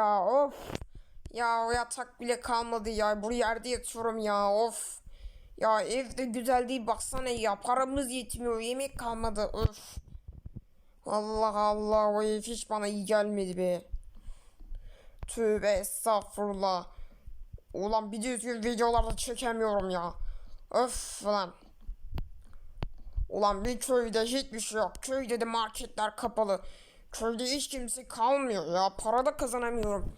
ya of. Ya o yatak bile kalmadı ya. Bu yerde yatıyorum ya of. Ya evde güzel değil baksana ya. Paramız yetmiyor. Yemek kalmadı. Öf. Allah Allah o ev hiç bana iyi gelmedi be. Tövbe estağfurullah. Ulan bir düzgün videolarda çekemiyorum ya. Öf lan. Ulan bir köyde hiçbir şey yok. Köyde de marketler kapalı. Köyde hiç kimse kalmıyor ya. Para da kazanamıyorum.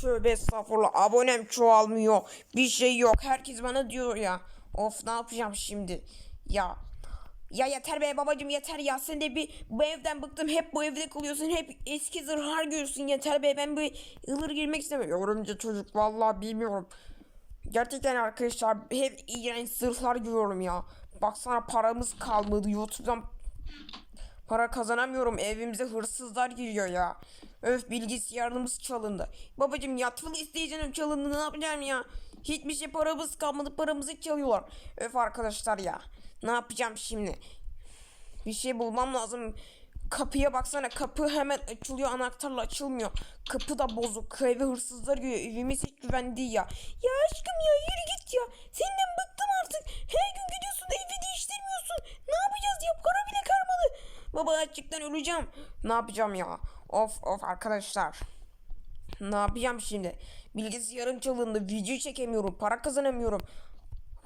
Tövbe estağfurullah. Abonem çoğalmıyor. Bir şey yok. Herkes bana diyor ya. Of ne yapacağım şimdi? Ya. Ya yeter be babacım yeter ya. Sen de bir bu evden bıktım. Hep bu evde kalıyorsun. Hep eski zırhlar görüyorsun. Yeter be ben bir ılır girmek istemiyorum. Yorumcu çocuk vallahi bilmiyorum. Gerçekten arkadaşlar hep iğrenç zırhlar görüyorum ya. Baksana paramız kalmadı. YouTube'dan para kazanamıyorum. Evimize hırsızlar giriyor ya. Öf bilgisayarımız çalındı. Babacım yatmalı isteyeceğim çalındı ne yapacağım ya. Hiçbir şey paramız kalmadı paramızı çalıyorlar. Öf arkadaşlar ya. Ne yapacağım şimdi? Bir şey bulmam lazım. Kapıya baksana kapı hemen açılıyor anahtarla açılmıyor. Kapı da bozuk. Eve hırsızlar giriyor. Evimiz hiç değil ya. Ya aşkım ya yürü git ya. Senden bıktım artık. Her gün gidiyorsun evi değiştirmiyorsun. Ne yapacağız ya para bile kalmadı. Baba açlıktan öleceğim. Ne yapacağım ya? Of of arkadaşlar. Ne yapacağım şimdi? Bilgisayarım çalındı. Video çekemiyorum. Para kazanamıyorum.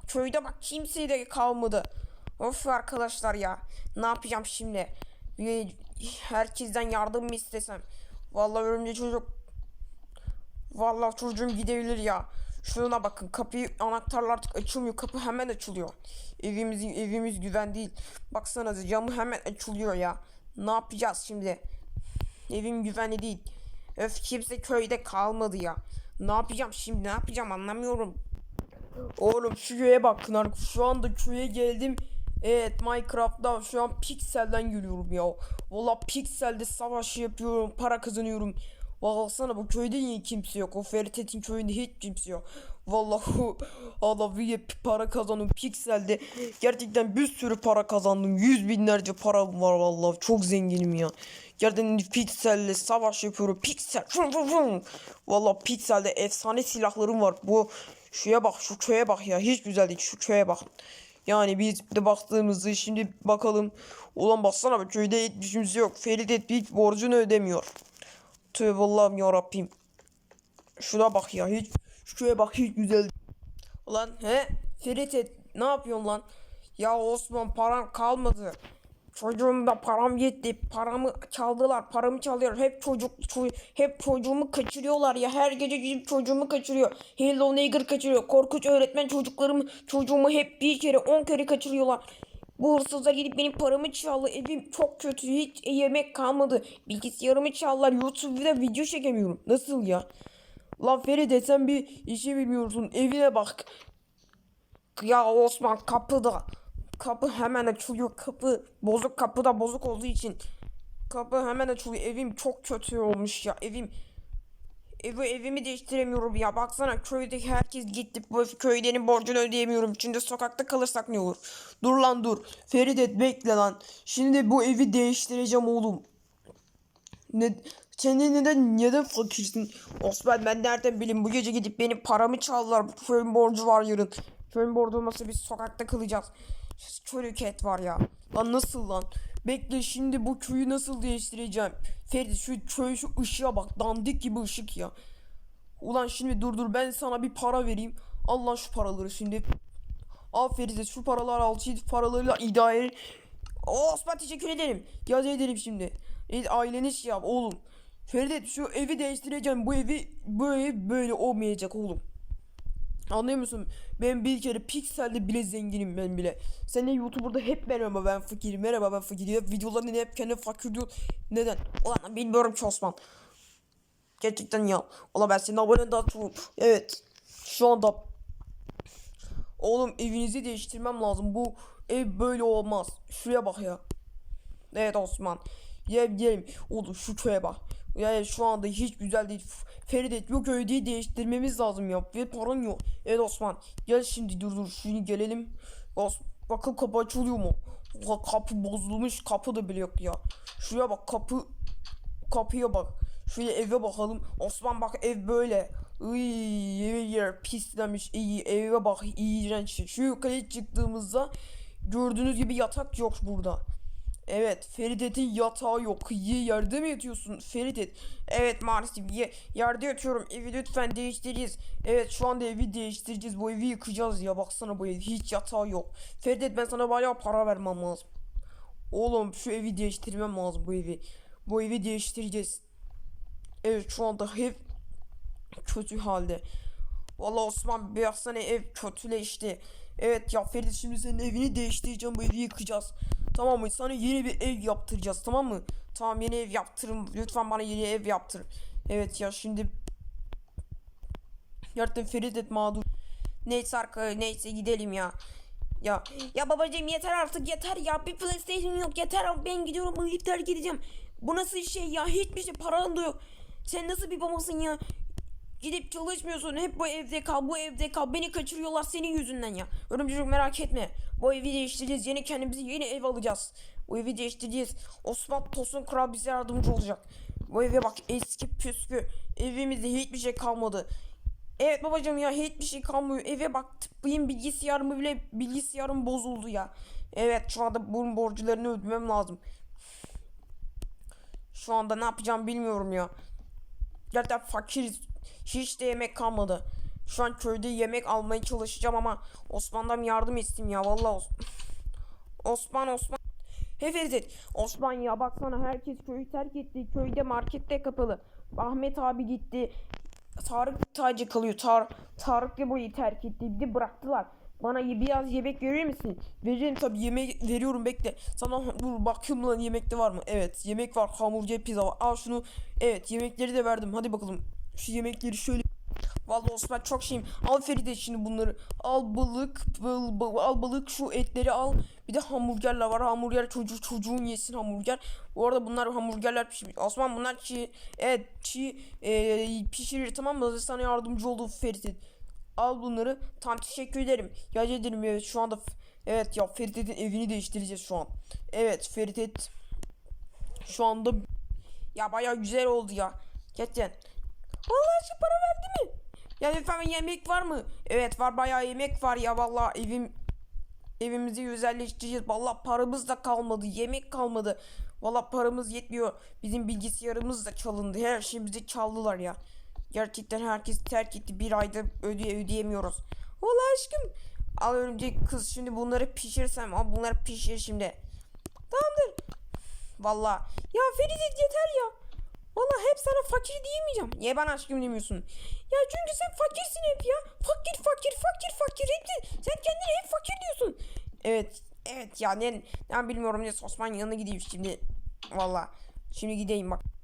Köyde bak kimse de kalmadı. Of arkadaşlar ya. Ne yapacağım şimdi? Herkesten yardım mı istesem? Vallahi örümcek çocuk. Vallahi çocuğum gidebilir ya. Şuna bakın kapıyı anahtarla artık açılmıyor. Kapı hemen açılıyor. Evimiz evimiz güven değil. Baksanıza camı hemen açılıyor ya. Ne yapacağız şimdi? Evim güvenli değil. Öf kimse köyde kalmadı ya. Ne yapacağım şimdi ne yapacağım anlamıyorum. Oğlum şu köye bakın artık şu anda köye geldim. Evet Minecraft'ta şu an pikselden geliyorum ya. Valla pikselde savaş yapıyorum para kazanıyorum. Valla sana bu köyde niye kimse yok. O Ferit'in köyünde hiç kimse yok. Vallahi Allah bir para kazandım pikselde. Gerçekten bir sürü para kazandım. Yüz binlerce para var vallahi çok zenginim ya. Gerçekten pikselle savaş yapıyorum. Piksel. Vum. Vallahi pikselde efsane silahlarım var. Bu Şuraya bak şu köye bak ya hiç güzel değil şu köye bak. Yani biz de baktığımızda şimdi bakalım. Ulan baksana köyde kimse yok. Ferit et hiç borcunu ödemiyor. Tövbe Allah'ım yarabbim. Şuna bak ya hiç şu köye bak hiç güzel. Ulan he Ferit et ne yapıyorsun lan? Ya Osman param kalmadı. Çocuğum da param yetti. Paramı çaldılar. Paramı çalıyor. Hep çocuk ço- hep çocuğumu kaçırıyorlar ya. Her gece gidip çocuğumu kaçırıyor. Hello Neighbor kaçırıyor. Korkunç öğretmen çocuklarımı çocuğumu hep bir kere on kere kaçırıyorlar. Bu hırsızlar gidip benim paramı çaldı. Evim çok kötü. Hiç yemek kalmadı. Bilgisayarımı çaldılar. YouTube'da video çekemiyorum. Nasıl ya? Lan Feride sen bir işi bilmiyorsun. Evine bak. Ya Osman kapıda. Kapı hemen açılıyor. Kapı bozuk. Kapı da bozuk olduğu için. Kapı hemen açılıyor. Evim çok kötü olmuş ya. Evim Evi evimi değiştiremiyorum ya. Baksana köydeki herkes gitti. Bu köydenin borcunu ödeyemiyorum. Şimdi sokakta kalırsak ne olur? Dur lan dur. Feridet bekle lan. Şimdi bu evi değiştireceğim oğlum. Ne sen de neden neden fakirsin? Osman ben nereden bileyim bu gece gidip benim paramı çaldılar. Köyün borcu var yarın. Köyün borcu olmasa biz sokakta kalacağız. Çocuk et var ya. Lan nasıl lan? Bekle şimdi bu köyü nasıl değiştireceğim? Ferdi şu köy şu ışığa bak. Dandik gibi ışık ya. Ulan şimdi dur dur ben sana bir para vereyim. Allah şu paraları şimdi. Al Feride şu paraları al. Şimdi paralarıyla idare Oo, Osman teşekkür ederim. Ya ederim şimdi. E, aileni şey yap oğlum. Feride şu evi değiştireceğim. Bu evi ev böyle olmayacak oğlum. Anlıyor musun? Ben bir kere pikselde bile zenginim ben bile. Sen de YouTuber'da hep merhaba ben fakirim merhaba ben fakirim. Ya videolarında hep kendi fakir diyor. Neden? Ulan bilmiyorum ki Osman. Gerçekten ya. Ulan ben senin abonen daha çok. Evet. Şu anda Oğlum evinizi değiştirmem lazım. Bu ev böyle olmaz. Şuraya bak ya. Evet Osman. Gel gelin. Oğlum şu köye bak. Yani şu anda hiç güzel değil. F- Feride bu köyü değiştirmemiz lazım ya. Ve paran yok. Evet Osman. Gel şimdi dur dur. Şimdi gelelim. Os bakın kapı açılıyor mu? Ulan kapı bozulmuş. Kapı da bile yok ya. Şuraya bak kapı. Kapıya bak. Şöyle eve bakalım. Osman bak ev böyle. Iy, eve yer pislenmiş. İyi eve bak iğrenç. Şu yukarı çıktığımızda gördüğünüz gibi yatak yok burada. Evet Feridet'in yatağı yok. Ye, yerde mi yatıyorsun Feridet? Evet maalesef ye, yerde yatıyorum. Evi lütfen değiştireceğiz. Evet şu anda evi değiştireceğiz. Bu evi yıkacağız ya. Baksana bu ev hiç yatağı yok. Feridet ben sana bayağı para vermem lazım. Oğlum şu evi değiştirmem lazım bu evi. Bu evi değiştireceğiz. Evet şu anda hep kötü halde. Vallahi Osman baksana ev kötüleşti. Evet ya Ferit şimdi senin evini değiştireceğim bu evi yıkacağız. Tamam mı? Sana yeni bir ev yaptıracağız tamam mı? Tamam yeni ev yaptırın. Lütfen bana yeni ev yaptır. Evet ya şimdi Gerçekten Ferit et mağdur. Neyse arka neyse gidelim ya. Ya ya babacığım yeter artık yeter ya bir PlayStation yok yeter ben gidiyorum bu evi terk edeceğim. Bu nasıl şey ya hiçbir şey paran da yok. Sen nasıl bir babasın ya? Gidip çalışmıyorsun hep bu evde kal bu evde kal beni kaçırıyorlar senin yüzünden ya. Örümcek merak etme. Bu evi değiştireceğiz yeni kendimize yeni ev alacağız. Bu evi değiştireceğiz. Osman Tosun Kral bize yardımcı olacak. Bu eve bak eski püskü. Evimizde hiçbir şey kalmadı. Evet babacığım ya hiçbir şey kalmıyor. Eve bak benim bilgisayarımı bile bilgisayarım bozuldu ya. Evet şu anda bunun borcularını ödemem lazım. Şu anda ne yapacağım bilmiyorum ya. Gerçekten fakiriz. Hiç de yemek kalmadı. Şu an köyde yemek almaya çalışacağım ama Osman'dan yardım isteyeyim ya vallahi Os- Osman Osman. He Ferit Osman ya baksana herkes köyü terk etti. Köyde markette kapalı. Ahmet abi gitti. Tarık tacı kalıyor. Tar Tarık da burayı terk etti. Bir de bıraktılar. Bana biraz yemek verir misin? Veririm tabii yemek veriyorum bekle. Sana dur bakayım lan yemekte var mı? Evet yemek var hamburger pizza var. Al şunu. Evet yemekleri de verdim. Hadi bakalım. Şu yemekleri şöyle. Vallahi Osman çok şeyim. Al Feride şimdi bunları. Al balık, bal, bal- al balık şu etleri al. Bir de hamburgerler var. Hamburger çocuk çocuğun yesin hamburger. Bu arada bunlar hamburgerler pişmiş. Osman bunlar çiğ. Evet çiğ e, pişirir tamam mı? Sana yardımcı oldu Feride. Al bunları. Tam teşekkür ederim. Ya ederim evet şu anda Evet ya Ferit'in evini değiştireceğiz şu an. Evet Ferit şu anda ya baya güzel oldu ya. Gerçekten. Vallahi şu para verdi mi? Ya lütfen yemek var mı? Evet var bayağı yemek var ya vallahi evim evimizi güzelleştireceğiz. Vallahi paramız da kalmadı. Yemek kalmadı. Vallahi paramız yetmiyor. Bizim bilgisayarımız da çalındı. Her şeyimizi çaldılar ya. Gerçekten herkes terk etti. Bir ayda ödeye ödeyemiyoruz. Vallahi aşkım. Al örümcek kız şimdi bunları pişirsem. Al bunları pişir şimdi. Tamamdır. Vallahi. Ya Ferit yeter ya. Vallahi hep sana fakir diyemeyeceğim. Niye bana aşkım demiyorsun? Ya çünkü sen fakirsin hep ya. Fakir fakir fakir fakir. Hep, sen kendine hep fakir diyorsun. Evet. Evet ya ne, ben bilmiyorum ne Osman yanına gideyim şimdi. Vallahi. Şimdi gideyim bak.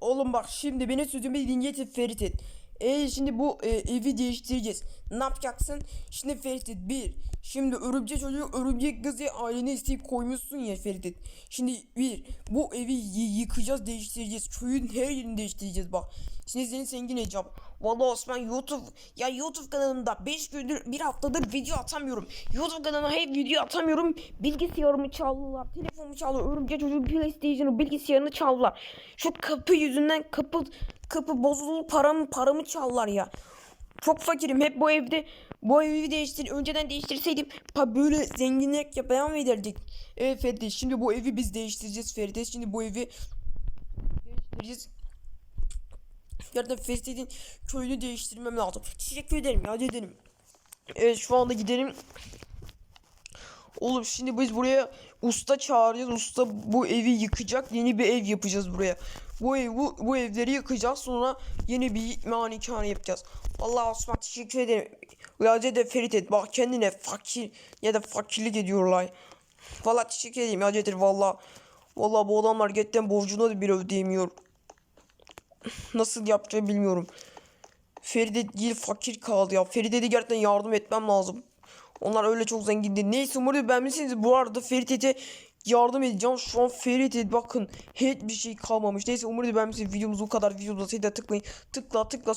Oğlum bak şimdi beni sözümü dinle Ferit et. E şimdi bu e, evi değiştireceğiz. Ne yapacaksın? Şimdi Ferit et bir. Şimdi örümcek çocuğu örümcek kızı ailene isteyip koymuşsun ya Ferit et. Şimdi bir. Bu evi yıkacağız değiştireceğiz. Köyün her yerini değiştireceğiz bak. Şimdi senin zengin edeceğim. Vallahi Osman YouTube ya YouTube kanalımda 5 gündür bir haftadır video atamıyorum. YouTube kanalıma hep video atamıyorum. Bilgisayarımı çaldılar. Telefonumu çaldılar. Örümcek çocuğu PlayStation'ı bilgisayarını çaldılar. Şu kapı yüzünden kapı kapı bozuldu paramı paramı çaldılar ya. Çok fakirim. Hep bu evde bu evi değiştir önceden değiştirseydim pa böyle zenginlik yapmaya mı ederdik? Evet Feride şimdi bu evi biz değiştireceğiz Feride. Şimdi bu evi değiştireceğiz. Gerçekten Feride'nin köyünü değiştirmem lazım. Teşekkür ederim ya ederim. Evet şu anda gidelim. Oğlum şimdi biz buraya usta çağıracağız. Usta bu evi yıkacak. Yeni bir ev yapacağız buraya. Bu ev bu, bu evleri yıkacağız. Sonra yeni bir malikane yapacağız. Vallahi Osman teşekkür ederim. Yace de Ferit et. Bak kendine fakir ya da fakirlik ediyorlar. Vallahi teşekkür ederim Yace ederim valla. Valla bu adamlar gerçekten borcunu da bir ödeyemiyor. Nasıl yapacağını bilmiyorum. Feride değil fakir kaldı ya. Feride de gerçekten yardım etmem lazım. Onlar öyle çok zengindi. Neyse umarım beğenmişsiniz. Bu arada Ferit'e yardım edeceğim. Şu an Ferit'e bakın hiçbir şey kalmamış. Neyse umarım beğenmişsiniz. Videomuz bu kadar. Videomuza tıklayın. Tıkla tıkla.